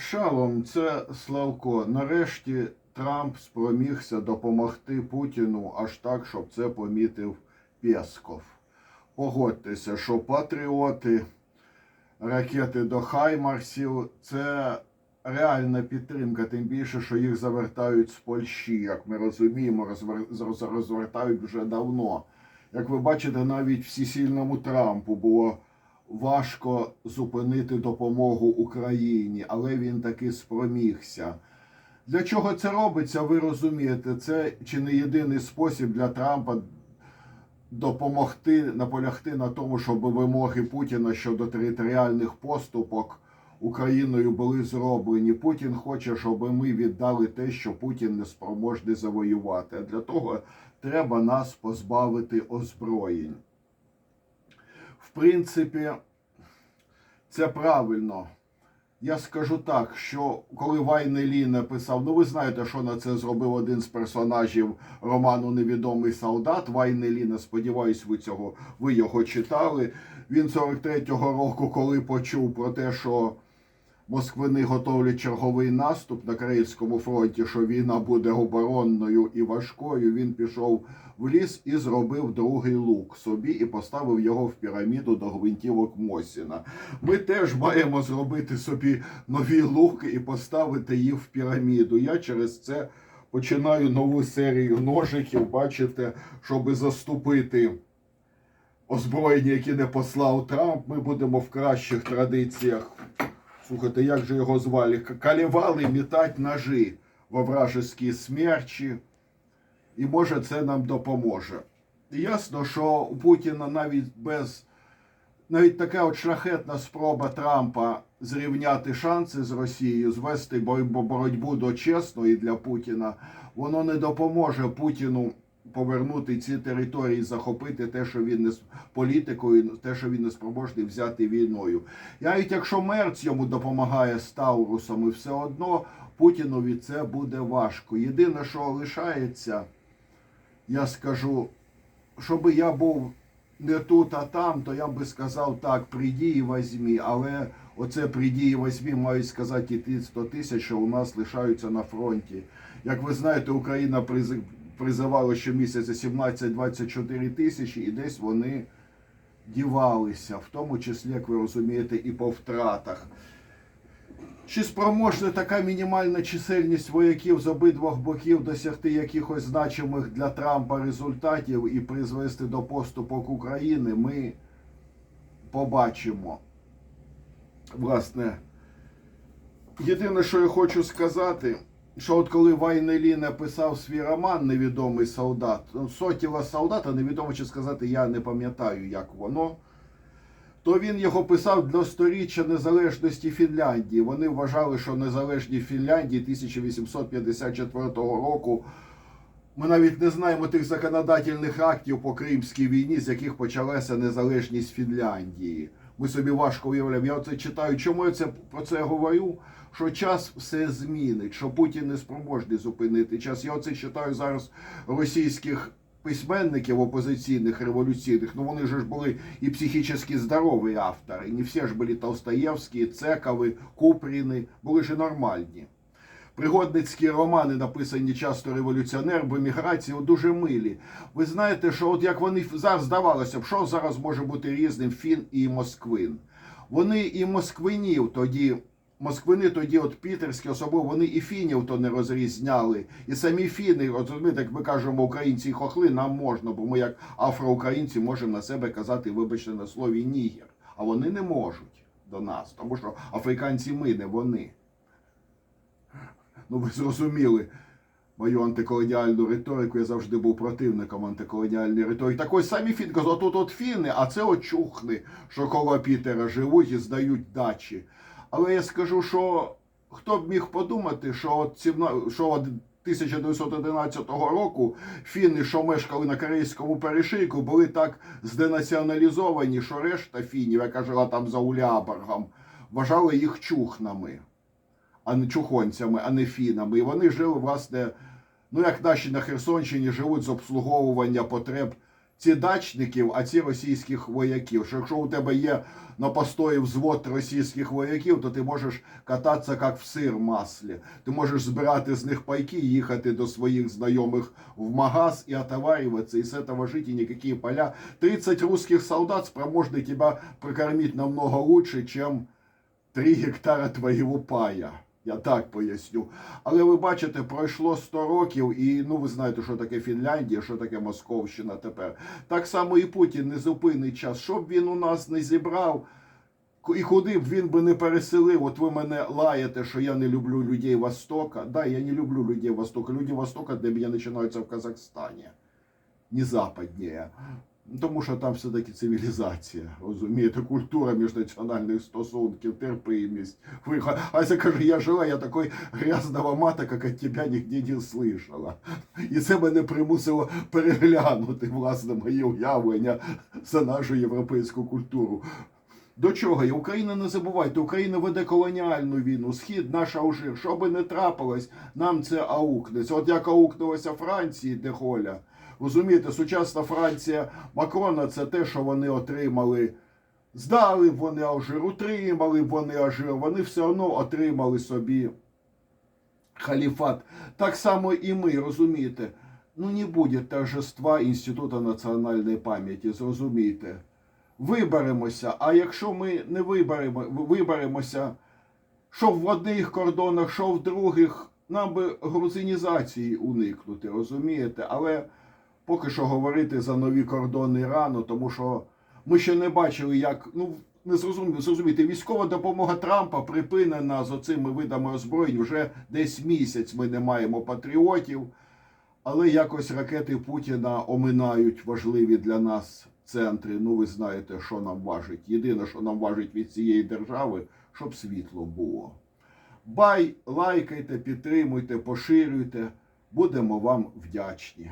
Шалом, це Славко. Нарешті Трамп спромігся допомогти Путіну аж так, щоб це помітив Пєсков. Погодьтеся, що патріоти, ракети до Хаймарсів це реальна підтримка, тим більше, що їх завертають з Польщі, як ми розуміємо, розвер- розвертають вже давно. Як ви бачите, навіть всесильному Трампу було важко зупинити допомогу Україні, але він таки спромігся. Для чого це робиться, ви розумієте, це чи не єдиний спосіб для Трампа допомогти, наполягти на тому, щоб вимоги Путіна щодо територіальних поступок Україною були зроблені. Путін хоче, щоб ми віддали те, що Путін не спроможний завоювати. А для того треба нас позбавити озброєнь. Принципі, це правильно. Я скажу так, що коли Вайне Лі написав, ну ви знаєте, що на це зробив один з персонажів роману Невідомий солдат. Вайне Ліна, сподіваюсь, ви цього ви його читали. Він 43-го року, коли почув про те, що Москвини готовлять черговий наступ на Карельському фронті, що війна буде оборонною і важкою. Він пішов в ліс і зробив другий лук собі і поставив його в піраміду до гвинтівок Мосіна. Ми теж маємо зробити собі нові луки і поставити їх в піраміду. Я через це починаю нову серію ножиків, бачите, щоб заступити озброєння, які не послав Трамп. Ми будемо в кращих традиціях. Слухайте, як же його звали? Калівали мітать ножі во вражеські смерчі. І може це нам допоможе. Ясно, що у Путіна навіть без навіть така от шляхетна спроба Трампа зрівняти шанси з Росією, звести боротьбу до чесної для Путіна, воно не допоможе Путіну повернути ці території, захопити те, що він не політикою, те, що він не спроможний взяти війною. Навіть якщо Мерц йому допомагає з Таурусами, все одно Путінові це буде важко. Єдине, що лишається, я скажу, щоб я був не тут, а там, то я би сказав так, прийди і возьми. Але оце прийди і возьми мають сказати і ті 100 тисяч, що у нас лишаються на фронті. Як ви знаєте, Україна приз- призивала щомісяця 17-24 тисячі, і десь вони дівалися, в тому числі, як ви розумієте, і по втратах. Чи спроможна така мінімальна чисельність вояків з обидвох боків досягти якихось значимих для Трампа результатів і призвести до поступок України, ми побачимо. Власне, єдине, що я хочу сказати, що от коли Вайнелі написав свій роман Невідомий солдат, ну, сотіла солдата, невідомо чи сказати, я не пам'ятаю, як воно то він його писав для сторіччя незалежності Фінляндії. Вони вважали, що незалежні Фінляндії 1854 року. Ми навіть не знаємо тих законодательних актів по Кримській війні, з яких почалася незалежність Фінляндії. Ми собі важко уявляємо. Я це читаю. Чому я це про це говорю? Що час все змінить, що Путін не спроможний зупинити час. Я оце читаю зараз російських письменників опозиційних, революційних, ну вони ж були і психічно здорові автори. Не всі ж були Толстоєвські, Цекови, Купріни, були ж нормальні. Пригодницькі романи, написані часто революціонер в еміграції, от дуже милі. Ви знаєте, що от як вони зараз здавалося б, що зараз може бути різним фін і москвин. Вони і москвинів тоді, москвини тоді, от пітерські, особливо вони і фінів то не розрізняли. І самі фіни, от розумієте, як ми кажемо, українці і хохли, нам можна, бо ми як афроукраїнці можемо на себе казати, вибачте, на слові нігер. А вони не можуть до нас, тому що африканці ми, не вони. Ну, ви зрозуміли мою антиколоніальну риторику. Я завжди був противником антиколоніальної риторики. Так ось самі фіни кажуть, отут от фіни, а це очухни, що коло Пітера живуть і здають дачі. Але я скажу, що хто б міг подумати, що от сімна- що от 1911 року фіни, що мешкали на корейському перешийку, були так зденаціоналізовані, що решта фінів, яка жила там за Улябергом, вважали їх чухнами а не чухонцями, а не фінами. І вони жили, власне, ну як наші на Херсонщині живуть з обслуговування потреб ці дачників, а ці російських вояків. Що якщо у тебе є на постої взвод російських вояків, то ти можеш кататися як в сир маслі. Ти можеш збирати з них пайки, їхати до своїх знайомих в магаз і отовариваться, і з этого жить, і ніякі поля. 30 русских солдат спроможны тебя прокормить намного лучше, чем 3 гектара твоєго пая. Я так поясню. Але ви бачите, пройшло 100 років, і ну ви знаєте, що таке Фінляндія, що таке Московщина тепер. Так само і Путін не зупинить час. Щоб він у нас не зібрав, і куди б він би не переселив, от ви мене лаєте, що я не люблю людей Востока. Да, я не люблю людей Востока. Люди Востока для мене починаються в Казахстані, не западніше. Тому що там все-таки цивілізація, розумієте, культура міжнаціональних стосунків, терпимість. Ася каже, я жила, я такой грязного мата, як від тебе нігде не слышала. І це мене примусило переглянути власне моє уявлення за нашу європейську культуру. До чого є? Україна не забувайте, Україна веде колоніальну війну, схід наш Алжир. Що би не трапилось, нам це аукнеться. От як аукнулося Франції, де Холя. Розумієте, сучасна Франція Макрона це те, що вони отримали. Здали вони Алжир, утримали вони Алжир, вони все одно отримали собі халіфат. Так само і ми, розумієте. Ну не буде торжества Інституту національної пам'яті, зрозумійте. Виберемося, а якщо ми не виберемо, виберемося, що в одних кордонах, що в других, нам би грузинізації уникнути, розумієте? Але поки що говорити за нові кордони рано, тому що ми ще не бачили, як ну не зрозуміли, зрозуміти, військова допомога Трампа припинена з оцими видами озброєнь. Вже десь місяць ми не маємо патріотів, але якось ракети Путіна оминають важливі для нас центри. Ну, ви знаєте, що нам важить. Єдине, що нам важить від цієї держави, щоб світло було. Бай, лайкайте, підтримуйте, поширюйте. Будемо вам вдячні.